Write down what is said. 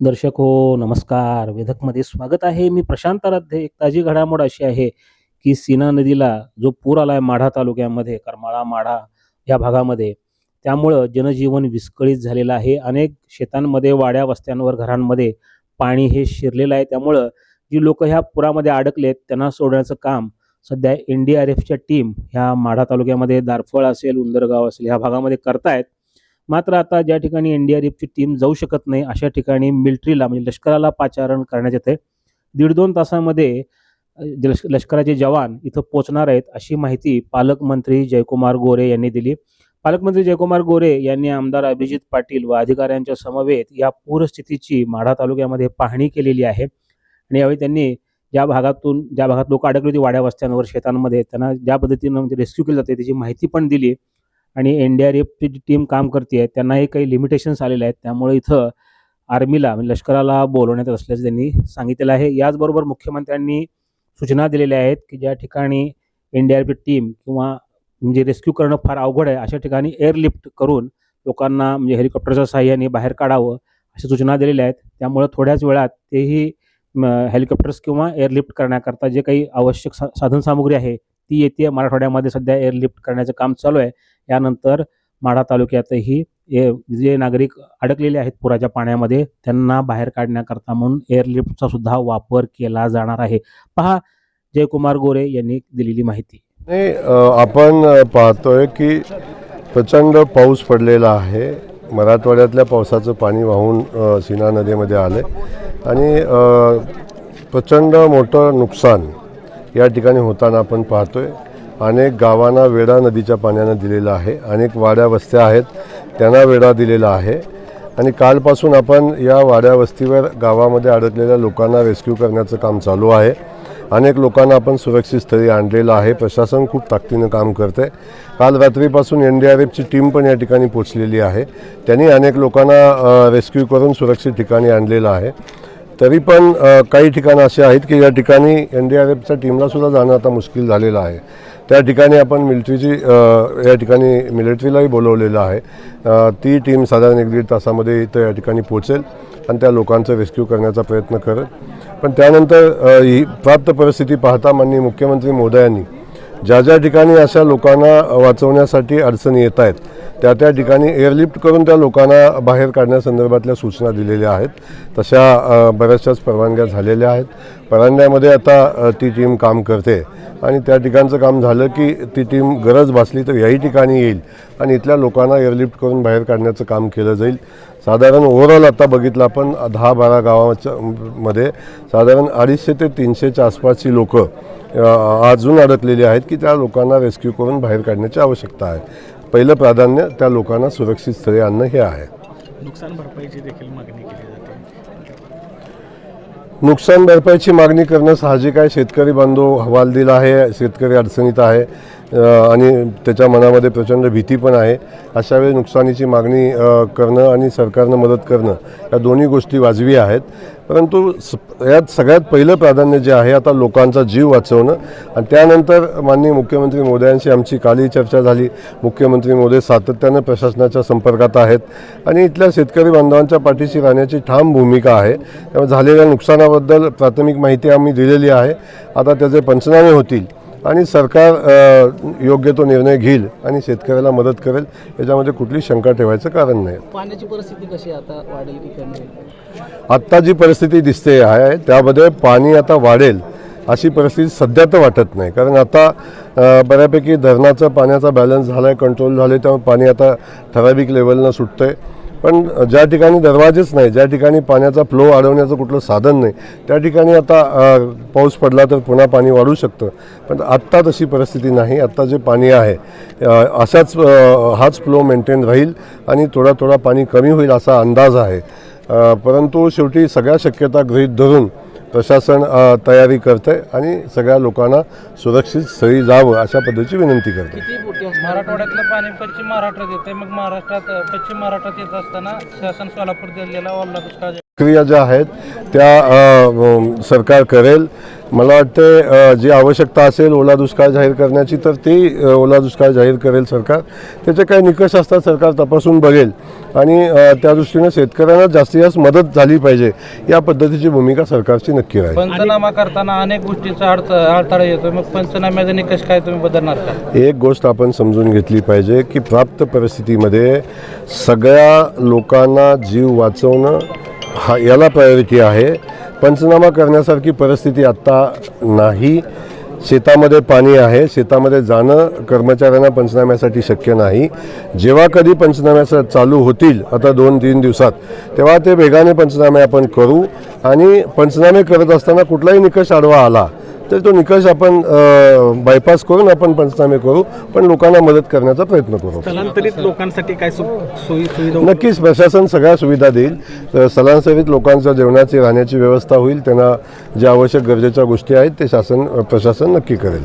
दर्शक हो नमस्कार. वेधकमध्ये स्वागत आहे. मी प्रशांत आराध्य. एक ताजी घडामोड अशी आहे की सीना नदीला जो पूर आलाय माढा तालुक्यामध्ये करमाळा माढा या भागामध्ये त्यामुळं जनजीवन विस्कळीत झालेलं आहे. अनेक शेतांमध्ये वाड्या वस्त्यांवर घरांमध्ये पाणी हे शिरलेलं आहे. त्यामुळं जी लोक ह्या पुरामध्ये अडकलेत त्यांना सोडण्याचं काम सध्या एन डी आर एफच्या टीम ह्या माढा तालुक्यामध्ये दारफळ असेल उंदरगाव असेल ह्या भागामध्ये करतायत. मात्र आता ज्या ठिकाणी एन डी आर एफची टीम जाऊ शकत नाही अशा ठिकाणी मिलिटरीला म्हणजे लष्कराला पाचारण करण्यात येते दीड दोन तासामध्ये लष्कराचे जवान इथं पोहोचणार आहेत अशी माहिती पालकमंत्री जयकुमार गोरे यांनी दिली. पालकमंत्री जयकुमार गोरे यांनी आमदार अभिजित पाटील व अधिकाऱ्यांच्या समवेत या पूरस्थितीची माढा तालुक्यामध्ये पाहणी केलेली आहे. आणि यावेळी त्यांनी ज्या भागातून ज्या भागात लोक अडकली होती वाड्या वस्त्यांवर शेतांमध्ये त्यांना ज्या पद्धतीनं म्हणजे रेस्क्यू केलं जाते त्याची माहिती पण दिली. आणि एन डी आर एफची जी टीम काम करते त्यांनाही काही लिमिटेशन्स आलेले आहेत. त्यामुळे इथं आर्मीला म्हणजे लष्कराला बोलवण्यात असल्याचं त्यांनी सांगितलेलं आहे. याचबरोबर मुख्यमंत्र्यांनी सूचना दिलेल्या आहेत की ज्या ठिकाणी एन डी आर एफची टीम किंवा म्हणजे रेस्क्यू करणं फार अवघड आहे अशा ठिकाणी एअरलिफ्ट करून लोकांना म्हणजे हेलिकॉप्टरच्या सहाय्याने बाहेर काढावं अशा सूचना दिलेल्या आहेत. त्यामुळे थोड्याच वेळात तेही हेलिकॉप्टर्स किंवा एअरलिफ्ट करण्याकरता जे काही आवश्यक सा साधनसामुग्री आहे ती येते मराठवाड्यामध्ये सध्या एअरलिफ्ट करण्याचं काम चालू आहे. यानंतर माढा तालुक्यातही ए- जे नागरिक अडकलेले आहेत पुराच्या पाण्यामध्ये त्यांना बाहेर काढण्याकरता म्हणून एअरलिफ्टचा सुद्धा वापर केला जाणार आहे. पहा जयकुमार गोरे यांनी दिलेली माहिती. आपण पाहतोय की प्रचंड पाऊस पडलेला आहे. मराठवाड्यातल्या पावसाचं पाणी वाहून सिना सीना नदीमध्ये आलं आणि प्रचंड मोठं नुकसान या ठिकाणी होताना आपण पाहतोय. अनेक गावांना वेढा नदीच्या पाण्यानं दिलेला आहे. अनेक वाड्या वस्त्या आहेत. त्यांना वेढा दिलेला आहे. आणि कालपासून आपण या वाड्या वस्तीवर गावामध्ये अडकलेल्या लोकांना रेस्क्यू करण्याचं काम चालू आहे. अनेक लोकांना आपण सुरक्षित स्थळी आणलेलं आहे. प्रशासन खूप ताकदीनं काम करते काल रात्रीपासून एन डी आर एफची टीम पण या ठिकाणी पोचलेली आहे. त्यांनी अनेक लोकांना रेस्क्यू करून सुरक्षित ठिकाणी आणलेलं आहे. तरी पण काही ठिकाणं असे आहेत की या ठिकाणी एन डी आर एफच्या टीमला सुद्धा जाणं आता मुश्किल झालेलं आहे. त्या ठिकाणी आपण मिलिटरीची या ठिकाणी मिलिटरीलाही बोलवलेलं आहे. ती टीम साधारण एक दीड तासामध्ये इथं या ठिकाणी पोचेल आणि त्या लोकांचं रेस्क्यू करण्याचा प्रयत्न करेल पण त्यानंतर ही प्राप्त परिस्थिती पाहता माननीय मुख्यमंत्री मोदयांनी ज्या ज्या ठिकाणी अशा लोकांना वाचवण्यासाठी अडचणी येत आहेत त्या त्या ठिकाणी एअरलिफ्ट करून त्या लोकांना बाहेर काढण्यासंदर्भातल्या सूचना दिलेल्या आहेत. तशा बऱ्याचशाच परवानग्या झालेल्या आहेत. परवानग्यामध्ये आता ती टीम काम करते. आणि त्या ठिकाणचं काम झालं की ती टीम गरज भासली तर याही ठिकाणी येईल. आणि इथल्या लोकांना एअरलिफ्ट करून बाहेर काढण्याचं काम केलं जाईल. साधारण ओव्हरऑल आता बघितलं आपण दहा बारा गावाच्या मध्ये साधारण अडीचशे ते तीनशेच्या आसपासची लोकं अजून अडकलेली आहेत की त्या लोकांना रेस्क्यू करून बाहेर काढण्याची आवश्यकता आहे. पहिलं प्राधान्य त्या लोकांना सुरक्षित स्थळी आणणं हे आहे. नुकसान भरपाईची देखील मागणी केली जाते. नुकसान भरपाईची मागणी करणं साहजिक आहे. शेतकरी बांधव हवाल दिला आहे शेतकरी अडचणीत आहे. आणि त्याच्या मनामध्ये प्रचंड भीती पण आहे. अशा वेळी नुकसानीची मागणी करणं आणि सरकारनं मदत करणं या दोन्ही गोष्टी वाजवी आहेत. परंतु स यात सगळ्यात पहिलं प्राधान्य जे आहे आता लोकांचा जीव वाचवणं. आणि त्यानंतर माननीय मुख्यमंत्री मोदयांशी आमची कालही चर्चा झाली. मुख्यमंत्री मोदय सातत्यानं प्रशासनाच्या संपर्कात आहेत. आणि इथल्या शेतकरी बांधवांच्या पाठीशी राहण्याची ठाम भूमिका आहे. त्यामुळे झालेल्या नुकसानाबद्दल प्राथमिक माहिती आम्ही दिलेली आहे. आता त्याचे पंचनामे होतील. आणि सरकार योग्य तो निर्णय घेईल आणि शेतकऱ्याला मदत करेल याच्यामध्ये कुठली शंका ठेवायचं कारण नाही. पाण्याची परिस्थिती कशी आता वाढेल की कमी होईल? आत्ता जी परिस्थिती दिसते आहे त्यामध्ये पाणी आता वाढेल अशी परिस्थिती सध्या तर वाटत नाही. कारण आता बऱ्यापैकी धरणाचा पाण्याचा बॅलन्स झाला आहे कंट्रोल झाले त्यामुळे पाणी आता ठराविक लेवलनं सुटतं आहे पण ज्या ठिकाणी दरवाजेच नाही ज्या ठिकाणी पाण्याचा फ्लो वाढवण्याचं कुठलं साधन नाही त्या ठिकाणी आता पाऊस पडला तर पुन्हा पाणी वाढू शकतं. पण आत्ता तशी परिस्थिती नाही आत्ता जे पाणी आहे असाच हाच फ्लो मेंटेन राहील आणि थोडा थोडा पाणी कमी होईल असा अंदाज आहे. परंतु शेवटी सगळ्या शक्यता गृहीत धरून प्रशासन तयारी करते आणि सगळ्या लोकांना सुरक्षित स्थळी जावं अशा पद्धतीची विनंती करते मराठवाड्यातलं पाणी पश्चिम महाराष्ट्रात येते मग महाराष्ट्रात पश्चिम महाराष्ट्रात येत असताना शासन सोलापूर दुष्काळ प्रक्रिया ज्या आहेत त्या सरकार करेल. मला वाटते जी आवश्यकता असेल ओला दुष्काळ जाहीर करण्याची तर ती ओला दुष्काळ जाहीर करेल सरकार. त्याचे काही निकष असतात सरकार तपासून बघेल. आणि त्या दृष्टीनं शेतकऱ्यांना जास्तीत जास्त मदत झाली पाहिजे या पद्धतीची भूमिका सरकारची नक्की राहील. पंचनामा करताना अनेक गोष्टीचा अडथ अडथळा येतो मग पंचनाम्याचा निकष काय तुम्ही बदलणार का? एक गोष्ट आपण समजून घेतली पाहिजे की प्राप्त परिस्थितीमध्ये सगळ्या लोकांना जीव वाचवणं हा याला प्रायोरिटी आहे. पंचनामा करण्यासारखी परिस्थिती आत्ता नाही. शेतामध्ये पाणी आहे. शेतामध्ये जाणं कर्मचाऱ्यांना पंचनाम्यासाठी शक्य नाही. जेव्हा कधी पंचनाम्या चालू होतील आता दोन तीन दिवसात तेव्हा ते वेगाने पंचनामे आपण करू. आणि पंचनामे करत असताना कुठलाही निकष आडवा आला तर तो निकष आपण बायपास करून आपण पंचनामे करू पण लोकांना मदत करण्याचा प्रयत्न करू. स्थलांतरित लोकांसाठी काय सोयी सुविधा नक्कीच प्रशासन सगळ्या सुविधा देईल. तर स्थलांतरित लोकांच्या जेवणाची राहण्याची व्यवस्था होईल. त्यांना ज्या आवश्यक गरजेच्या गोष्टी आहेत ते शासन प्रशासन नक्की करेल.